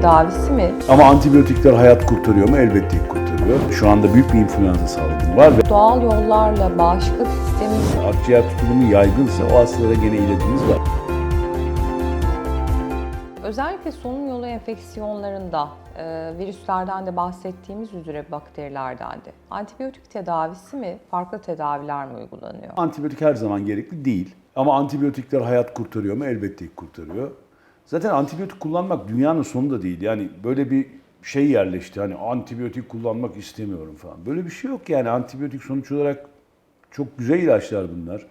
tedavisi mi? Ama antibiyotikler hayat kurtarıyor mu? Elbette ki kurtarıyor. Şu anda büyük bir influenza salgını var ve Doğal yollarla bağışıklık sistemimizi akciğer tutulumu yaygınsa o hastalara gene ilacımız var. özellikle solunum yolu enfeksiyonlarında e, virüslerden de bahsettiğimiz üzere bakterilerden de antibiyotik tedavisi mi, farklı tedaviler mi uygulanıyor? Antibiyotik her zaman gerekli değil. Ama antibiyotikler hayat kurtarıyor mu? Elbette ki kurtarıyor. Zaten antibiyotik kullanmak dünyanın sonu da değil. Yani böyle bir şey yerleşti. Hani antibiyotik kullanmak istemiyorum falan. Böyle bir şey yok yani. Antibiyotik sonuç olarak çok güzel ilaçlar bunlar.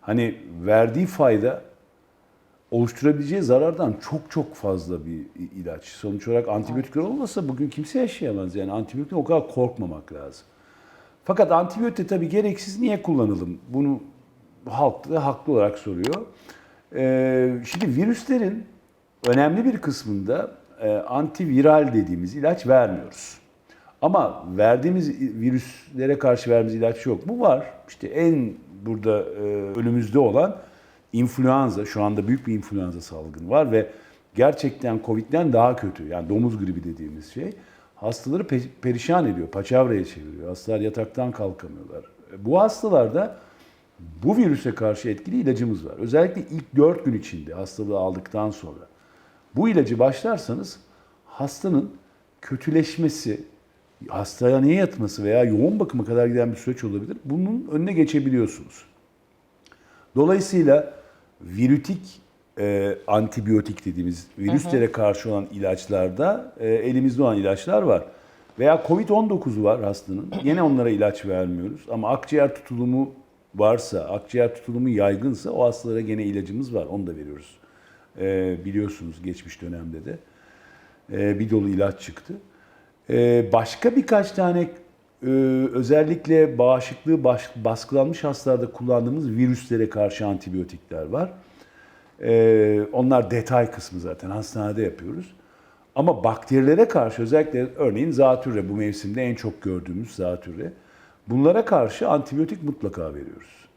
Hani verdiği fayda oluşturabileceği zarardan çok çok fazla bir ilaç. Sonuç olarak antibiyotikler olmasa bugün kimse yaşayamaz. Yani antibiyotikten o kadar korkmamak lazım. Fakat antibiyotik tabii gereksiz niye kullanalım? Bunu halk da haklı olarak soruyor. Ee, şimdi virüslerin önemli bir kısmında e, antiviral dediğimiz ilaç vermiyoruz. Ama verdiğimiz virüslere karşı verdiğimiz ilaç yok mu? Var. İşte en burada e, önümüzde olan influenza. Şu anda büyük bir influenza salgını var ve gerçekten Covid'den daha kötü. Yani domuz gribi dediğimiz şey hastaları pe- perişan ediyor, paçavraya çeviriyor. Hastalar yataktan kalkamıyorlar. Bu hastalarda bu virüse karşı etkili ilacımız var. Özellikle ilk 4 gün içinde hastalığı aldıktan sonra bu ilacı başlarsanız hastanın kötüleşmesi, hastaneye yatması veya yoğun bakıma kadar giden bir süreç olabilir. Bunun önüne geçebiliyorsunuz. Dolayısıyla virütik e, antibiyotik dediğimiz virüslere karşı olan ilaçlarda e, elimizde olan ilaçlar var. Veya Covid-19 var hastanın. Yine onlara ilaç vermiyoruz. Ama akciğer tutulumu varsa, akciğer tutulumu yaygınsa o hastalara gene ilacımız var. Onu da veriyoruz. E, biliyorsunuz geçmiş dönemde de e, bir dolu ilaç çıktı. E, başka birkaç tane e, özellikle bağışıklığı baş, baskılanmış hastalarda kullandığımız virüslere karşı antibiyotikler var. E, onlar detay kısmı zaten hastanede yapıyoruz. Ama bakterilere karşı özellikle örneğin zatürre bu mevsimde en çok gördüğümüz zatürre. Bunlara karşı antibiyotik mutlaka veriyoruz.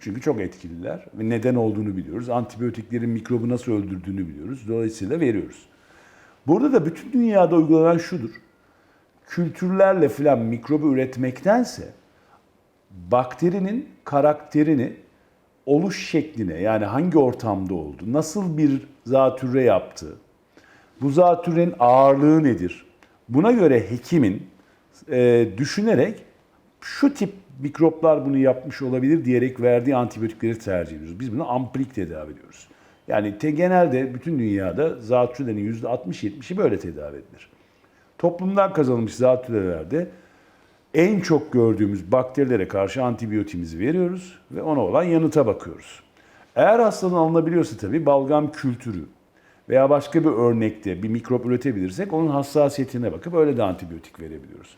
Çünkü çok etkililer ve neden olduğunu biliyoruz. Antibiyotiklerin mikrobu nasıl öldürdüğünü biliyoruz. Dolayısıyla veriyoruz. Burada da bütün dünyada uygulanan şudur. Kültürlerle filan mikrobu üretmektense bakterinin karakterini oluş şekline yani hangi ortamda oldu, nasıl bir zatürre yaptı, bu zatürrenin ağırlığı nedir? Buna göre hekimin e, düşünerek şu tip mikroplar bunu yapmış olabilir diyerek verdiği antibiyotikleri tercih ediyoruz. Biz bunu amplik tedavi ediyoruz. Yani te, genelde bütün dünyada zatürrelerin %60-70'i böyle tedavi edilir. Toplumdan kazanılmış zatürrelerde en çok gördüğümüz bakterilere karşı antibiyotimizi veriyoruz ve ona olan yanıta bakıyoruz. Eğer hastalığın alınabiliyorsa tabii balgam kültürü veya başka bir örnekte bir mikrop üretebilirsek onun hassasiyetine bakıp öyle de antibiyotik verebiliyoruz.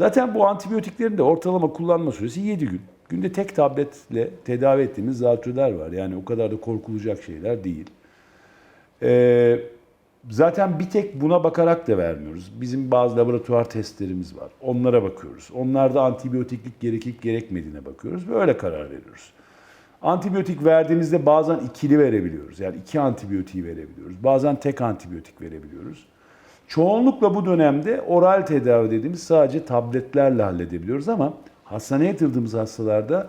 Zaten bu antibiyotiklerin de ortalama kullanma süresi 7 gün. Günde tek tabletle tedavi ettiğimiz zatürreler var. Yani o kadar da korkulacak şeyler değil. Ee, zaten bir tek buna bakarak da vermiyoruz. Bizim bazı laboratuvar testlerimiz var. Onlara bakıyoruz. Onlarda antibiyotiklik gerekip gerekmediğine bakıyoruz ve öyle karar veriyoruz. Antibiyotik verdiğimizde bazen ikili verebiliyoruz. Yani iki antibiyotiği verebiliyoruz. Bazen tek antibiyotik verebiliyoruz. Çoğunlukla bu dönemde oral tedavi dediğimiz sadece tabletlerle halledebiliyoruz ama hastaneye yatırdığımız hastalarda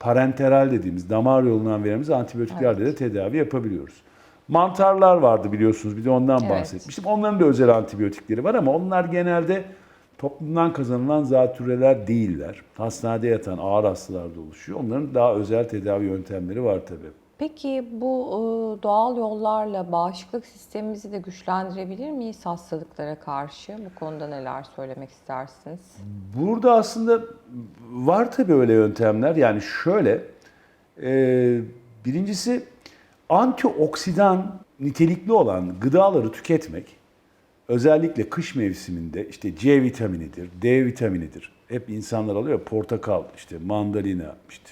parenteral dediğimiz damar yolundan verdiğimiz antibiyotiklerle de tedavi yapabiliyoruz. Mantarlar vardı biliyorsunuz bir de ondan Evet. bahsetmiştim. Onların da özel antibiyotikleri var ama onlar genelde toplumdan kazanılan zatürreler değiller. Hastanede yatan ağır hastalarda oluşuyor. Onların daha özel tedavi yöntemleri var tabii. Peki bu e, doğal yollarla bağışıklık sistemimizi de güçlendirebilir miyiz hastalıklara karşı? Bu konuda neler söylemek istersiniz? Burada aslında var tabii öyle yöntemler. Yani şöyle, e, birincisi antioksidan nitelikli olan gıdaları tüketmek, özellikle kış mevsiminde işte C vitaminidir, D vitaminidir. Hep insanlar alıyor portakal, işte mandalina, işte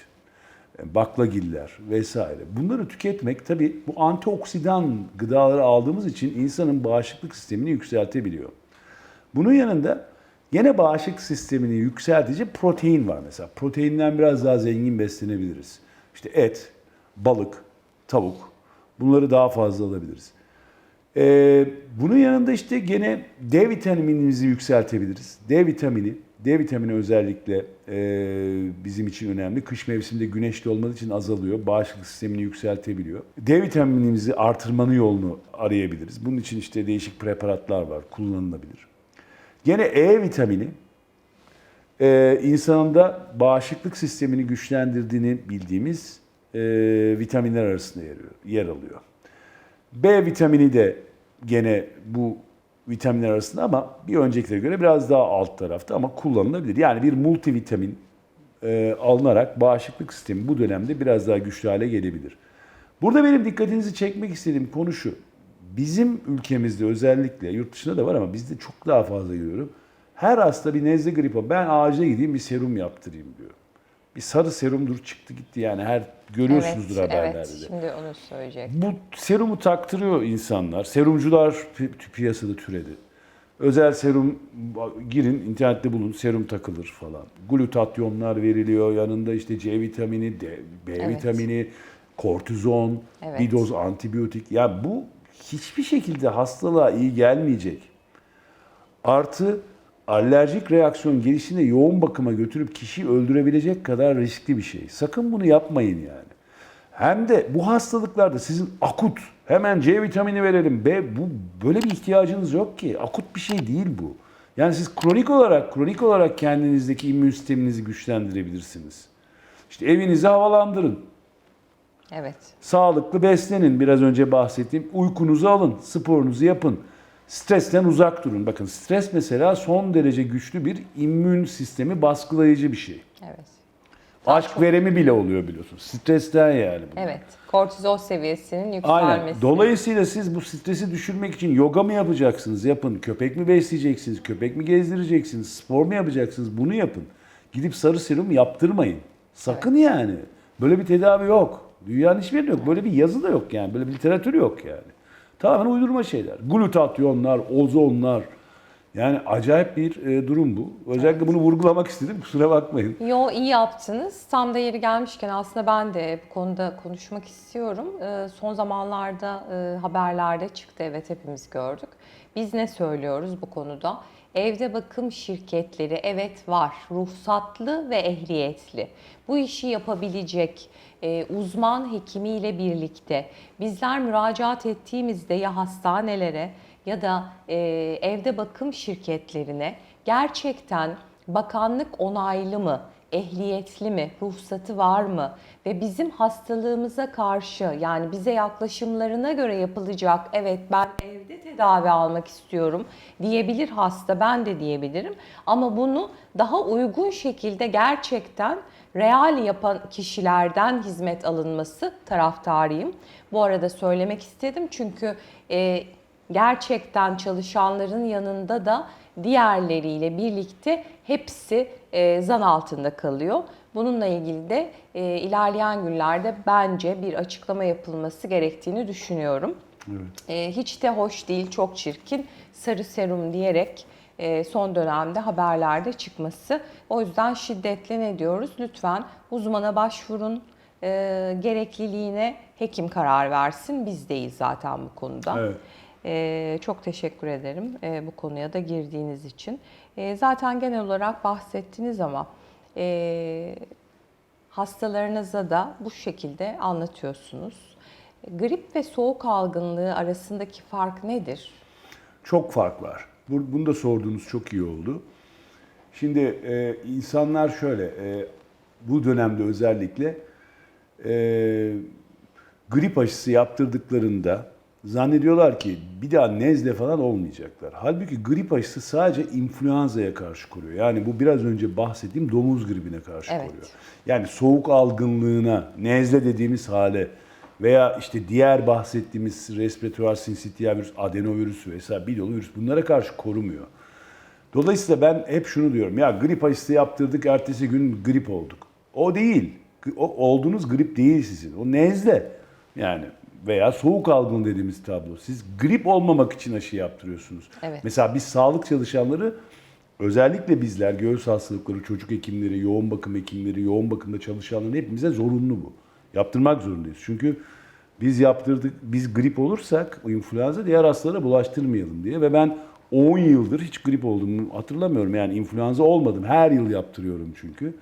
baklagiller vesaire. Bunları tüketmek tabii bu antioksidan gıdaları aldığımız için insanın bağışıklık sistemini yükseltebiliyor. Bunun yanında gene bağışıklık sistemini yükseltici protein var mesela. Proteinden biraz daha zengin beslenebiliriz. İşte et, balık, tavuk bunları daha fazla alabiliriz. Ee, bunun yanında işte gene D vitaminimizi yükseltebiliriz. D vitamini, D vitamini özellikle e, bizim için önemli. Kış mevsiminde güneşli olmadığı için azalıyor. Bağışıklık sistemini yükseltebiliyor. D vitaminimizi artırmanın yolunu arayabiliriz. Bunun için işte değişik preparatlar var, kullanılabilir. Gene E vitamini e, insanında bağışıklık sistemini güçlendirdiğini bildiğimiz e, vitaminler arasında yer, yer alıyor. B vitamini de gene bu vitaminler arasında ama bir öncekilere göre biraz daha alt tarafta ama kullanılabilir. Yani bir multivitamin e, alınarak bağışıklık sistemi bu dönemde biraz daha güçlü hale gelebilir. Burada benim dikkatinizi çekmek istediğim konu şu. Bizim ülkemizde özellikle yurt dışında da var ama bizde çok daha fazla görüyorum. Her hasta bir nezle gripa ben acile gideyim bir serum yaptırayım diyor. Bir sarı serumdur çıktı gitti yani her görüyorsunuzdur evet, haberlerde evet, şimdi onu söyleyecek. Bu serumu taktırıyor insanlar. Serumcular pi- piyasada türedi. Özel serum girin internette bulun serum takılır falan. Glutatyonlar veriliyor. Yanında işte C vitamini, D, B Evet. vitamini, kortizon, Evet. bir doz antibiyotik. Ya bu hiçbir şekilde hastalığa iyi gelmeyecek. Artı alerjik reaksiyon gelişine yoğun bakıma götürüp kişiyi öldürebilecek kadar riskli bir şey. Sakın bunu yapmayın yani. Hem de bu hastalıklarda sizin akut hemen C vitamini verelim. B bu böyle bir ihtiyacınız yok ki. Akut bir şey değil bu. Yani siz kronik olarak kronik olarak kendinizdeki immün sisteminizi güçlendirebilirsiniz. İşte evinizi havalandırın. Evet. Sağlıklı beslenin. Biraz önce bahsettiğim uykunuzu alın, sporunuzu yapın. Stresten uzak durun. Bakın stres mesela son derece güçlü bir immün sistemi baskılayıcı bir şey. Evet. Aşk veremi bile oluyor biliyorsun. Stresten yani. bu. Evet. Kortizol seviyesinin Aynen. yükselmesi. Dolayısıyla siz bu stresi düşürmek için yoga mı yapacaksınız? Yapın. Köpek mi besleyeceksiniz? Köpek mi gezdireceksiniz? Spor mu yapacaksınız? Bunu yapın. Gidip sarı serum yaptırmayın. Sakın yani. Böyle bir tedavi yok. Dünyanın hiçbir yok. Böyle bir yazı da yok yani. Böyle bir literatür yok yani. Tamamen uydurma şeyler. Glutatyonlar, ozonlar. Yani acayip bir e, durum bu. Özellikle bunu vurgulamak istedim. Kusura bakmayın. Yo iyi yaptınız. Tam da yeri gelmişken aslında ben de bu konuda konuşmak istiyorum. Ee, son zamanlarda e, haberlerde çıktı evet hepimiz gördük. Biz ne söylüyoruz bu konuda? Evde bakım şirketleri evet var, ruhsatlı ve ehliyetli. Bu işi yapabilecek e, uzman hekimiyle birlikte bizler müracaat ettiğimizde ya hastanelere ya da e, evde bakım şirketlerine gerçekten bakanlık onaylı mı, ehliyetli mi, ruhsatı var mı ve bizim hastalığımıza karşı yani bize yaklaşımlarına göre yapılacak evet ben evde tedavi almak istiyorum diyebilir hasta ben de diyebilirim ama bunu daha uygun şekilde gerçekten real yapan kişilerden hizmet alınması taraftarıyım. Bu arada söylemek istedim çünkü e, gerçekten çalışanların yanında da diğerleriyle birlikte hepsi e, zan altında kalıyor. Bununla ilgili de e, ilerleyen günlerde bence bir açıklama yapılması gerektiğini düşünüyorum. E, hiç de hoş değil, çok çirkin sarı serum diyerek e, son dönemde haberlerde çıkması. O yüzden şiddetle ne diyoruz? Lütfen uzmana başvurun, e, gerekliliğine hekim karar versin. Bizdeyiz zaten bu konuda. Evet. Ee, çok teşekkür ederim e, bu konuya da girdiğiniz için. E, zaten genel olarak bahsettiniz ama e, hastalarınıza da bu şekilde anlatıyorsunuz. Grip ve soğuk algınlığı arasındaki fark nedir? Çok fark var. Bu- Bunu da sorduğunuz çok iyi oldu. Şimdi e, insanlar şöyle, e, bu dönemde özellikle e, grip aşısı yaptırdıklarında zannediyorlar ki bir daha nezle falan olmayacaklar. Halbuki grip aşısı sadece influenza'ya karşı koruyor. Yani bu biraz önce bahsettiğim domuz gribine karşı Evet. koruyor. Yani soğuk algınlığına, nezle dediğimiz hale veya işte diğer bahsettiğimiz respiratuar sinsitiya virüs, adenovirüs vesaire bir dolu virüs bunlara karşı korumuyor. Dolayısıyla ben hep şunu diyorum. Ya grip aşısı yaptırdık, ertesi gün grip olduk. O değil. O, olduğunuz grip değil sizin. O nezle. Yani veya soğuk algın dediğimiz tablo. Siz grip olmamak için aşı yaptırıyorsunuz. Evet. Mesela biz sağlık çalışanları özellikle bizler göğüs hastalıkları, çocuk hekimleri, yoğun bakım hekimleri, yoğun bakımda çalışanların hepimize zorunlu bu. Yaptırmak zorundayız. Çünkü Biz yaptırdık, biz grip olursak influenza diğer hastalara bulaştırmayalım diye ve ben 10 yıldır hiç grip olduğumu hatırlamıyorum. Yani influenza olmadım. Her yıl yaptırıyorum çünkü.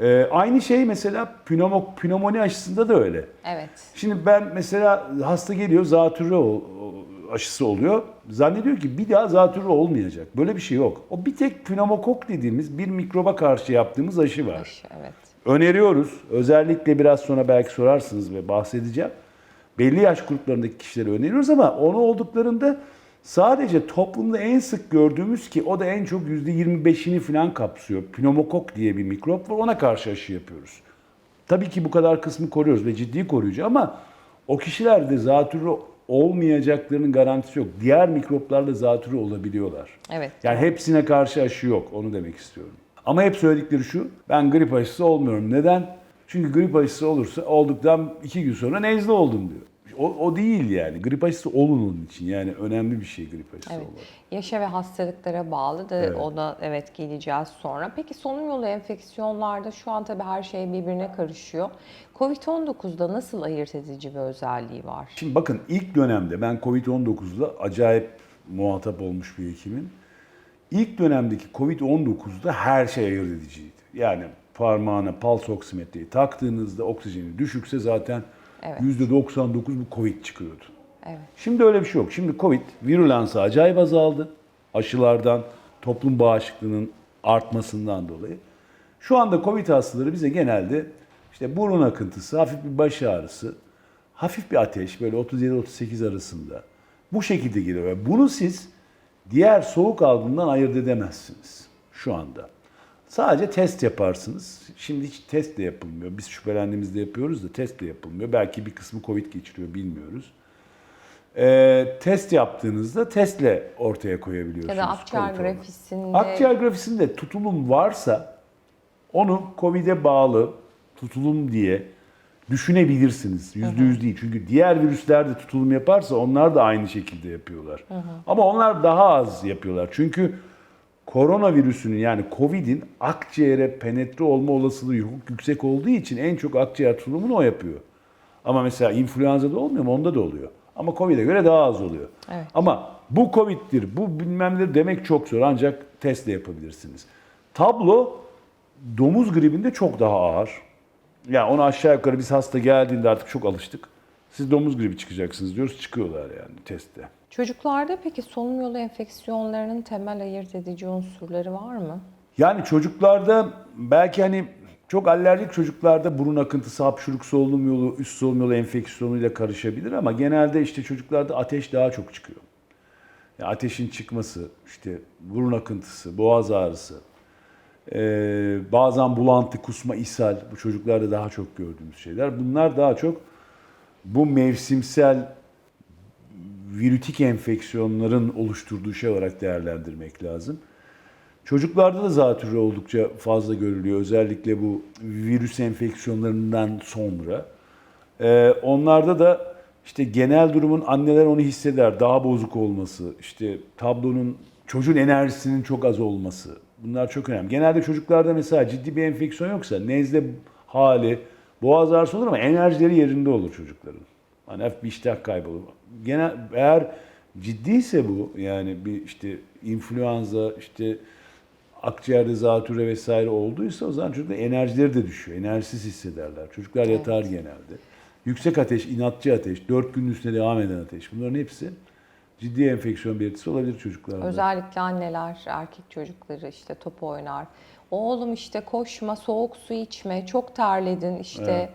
Ee, aynı şey mesela pneumo, pnömoni aşısında da öyle. Evet. Şimdi ben mesela hasta geliyor zatürre aşısı oluyor. Zannediyor ki bir daha zatürre olmayacak. Böyle bir şey yok. O bir tek pneumokok dediğimiz bir mikroba karşı yaptığımız aşı var. Aşı, evet. Öneriyoruz. Özellikle biraz sonra belki sorarsınız ve bahsedeceğim. Belli yaş gruplarındaki kişilere öneriyoruz ama onu olduklarında sadece toplumda en sık gördüğümüz ki o da en çok %25'ini falan kapsıyor. Pneumokok diye bir mikrop var. Ona karşı aşı yapıyoruz. Tabii ki bu kadar kısmı koruyoruz ve ciddi koruyucu ama o kişilerde zatürre olmayacaklarının garantisi yok. Diğer mikroplarla zatürre olabiliyorlar. Evet. Yani hepsine karşı aşı yok. Onu demek istiyorum. Ama hep söyledikleri şu. Ben grip aşısı olmuyorum. Neden? Çünkü grip aşısı olursa olduktan iki gün sonra nezle oldum diyor. O, o değil yani. Grip aşısı olun onun için. Yani önemli bir şey grip aşısı Evet. olmak. Yaşa ve hastalıklara bağlı da Evet. ona evet geleceğiz sonra. Peki solunum yolu enfeksiyonlarda şu an tabii her şey birbirine karışıyor. Covid-19'da nasıl ayırt edici bir özelliği var? Şimdi bakın ilk dönemde ben Covid-19'la acayip muhatap olmuş bir hekimim. İlk dönemdeki Covid-19'da her şey ayırt ediciydi. Yani parmağına pulse oksimetreyi taktığınızda oksijeni düşükse zaten Evet. %99 bu Covid çıkıyordu. Evet. Şimdi öyle bir şey yok. Şimdi Covid virülansı acayip azaldı. Aşılardan, toplum bağışıklığının artmasından dolayı. Şu anda Covid hastaları bize genelde işte burun akıntısı, hafif bir baş ağrısı, hafif bir ateş böyle 37-38 arasında. Bu şekilde geliyor ve bunu siz diğer soğuk algından ayırt edemezsiniz şu anda. Sadece test yaparsınız. Şimdi hiç test de yapılmıyor. Biz şüphelendiğimizde yapıyoruz da test de yapılmıyor. Belki bir kısmı Covid geçiriyor bilmiyoruz. Ee, test yaptığınızda testle ortaya koyabiliyorsunuz. Ya da akciğer grafisinde Akciğer grafisinde tutulum varsa onu Covid'e bağlı tutulum diye düşünebilirsiniz. Yüzde yüz değil. Çünkü diğer virüsler de tutulum yaparsa onlar da aynı şekilde yapıyorlar. Ama onlar daha az yapıyorlar. Çünkü koronavirüsünün yani Covid'in akciğere penetre olma olasılığı çok yüksek olduğu için en çok akciğer tutulumunu o yapıyor. Ama mesela influenza'da olmuyor mu? Onda da oluyor. Ama Covid'e göre daha az oluyor. Evet. Ama bu Covid'dir, bu bilmem nedir demek çok zor. Ancak testle yapabilirsiniz. Tablo domuz gribinde çok daha ağır. Yani ona aşağı yukarı biz hasta geldiğinde artık çok alıştık. Siz domuz gribi çıkacaksınız diyoruz. Çıkıyorlar yani testte. Çocuklarda peki solunum yolu enfeksiyonlarının temel ayırt edici unsurları var mı? Yani çocuklarda belki hani çok alerjik çocuklarda burun akıntısı, hapşuruk, solunum yolu, üst solunum yolu enfeksiyonuyla karışabilir ama genelde işte çocuklarda ateş daha çok çıkıyor. Yani ateşin çıkması, işte burun akıntısı, boğaz ağrısı, ee, bazen bulantı, kusma, ishal bu çocuklarda daha çok gördüğümüz şeyler. Bunlar daha çok bu mevsimsel virütik enfeksiyonların oluşturduğu şey olarak değerlendirmek lazım. Çocuklarda da zatürre oldukça fazla görülüyor. Özellikle bu virüs enfeksiyonlarından sonra. Ee, onlarda da işte genel durumun anneler onu hisseder. Daha bozuk olması, işte tablonun çocuğun enerjisinin çok az olması. Bunlar çok önemli. Genelde çocuklarda mesela ciddi bir enfeksiyon yoksa nezle hali, boğaz ağrısı olur ama enerjileri yerinde olur çocukların. Hani hafif bir iştah kaybı olur. Genel, eğer ciddiyse bu yani bir işte influenza, işte akciğerde zatürre vesaire olduysa o zaman çocukta enerjileri de düşüyor. Enerjisiz hissederler. Çocuklar yatar genelde. Yüksek ateş, inatçı ateş, 4 günün üstüne devam eden ateş. Bunların hepsi ciddi enfeksiyon belirtisi olabilir çocuklarda. Özellikle anneler, erkek çocukları işte top oynar. Oğlum işte koşma, soğuk su içme, çok terledin işte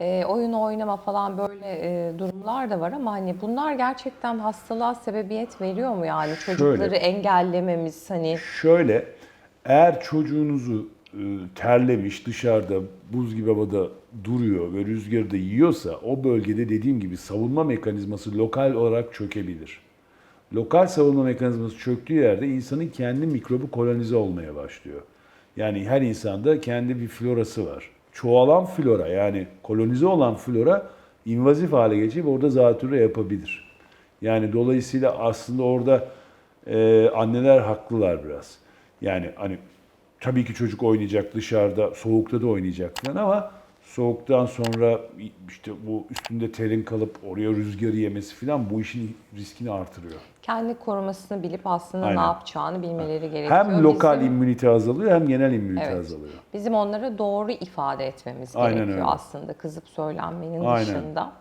e, oyun oynama falan böyle e, durumlar da var ama hani bunlar gerçekten hastalığa sebebiyet veriyor mu yani çocukları engellememiz hani Şöyle, eğer çocuğunuzu e, terlemiş, dışarıda buz gibi havada duruyor ve rüzgarı da yiyorsa o bölgede dediğim gibi savunma mekanizması lokal olarak çökebilir. Lokal savunma mekanizması çöktüğü yerde insanın kendi mikrobu kolonize olmaya başlıyor. Yani her insanda kendi bir florası var. Çoğalan flora yani kolonize olan flora invazif hale geçip orada zatürre yapabilir. Yani dolayısıyla aslında orada e, anneler haklılar biraz. Yani hani tabii ki çocuk oynayacak dışarıda, soğukta da oynayacak falan ama Soğuktan sonra işte bu üstünde terin kalıp oraya rüzgarı yemesi falan bu işin riskini artırıyor. Kendi korumasını bilip aslında Aynen. ne yapacağını bilmeleri gerekiyor. Hem lokal Bizim- immünite azalıyor hem genel immünite Evet. azalıyor. Bizim onlara doğru ifade etmemiz Aynen gerekiyor öyle. aslında kızıp söylenmenin Aynen. dışında.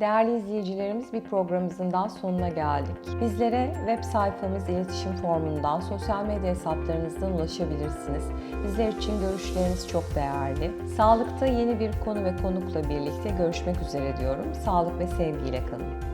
Değerli izleyicilerimiz bir programımızın daha sonuna geldik. Bizlere web sayfamız iletişim formundan, sosyal medya hesaplarınızdan ulaşabilirsiniz. Bizler için görüşleriniz çok değerli. Sağlıkta yeni bir konu ve konukla birlikte görüşmek üzere diyorum. Sağlık ve sevgiyle kalın.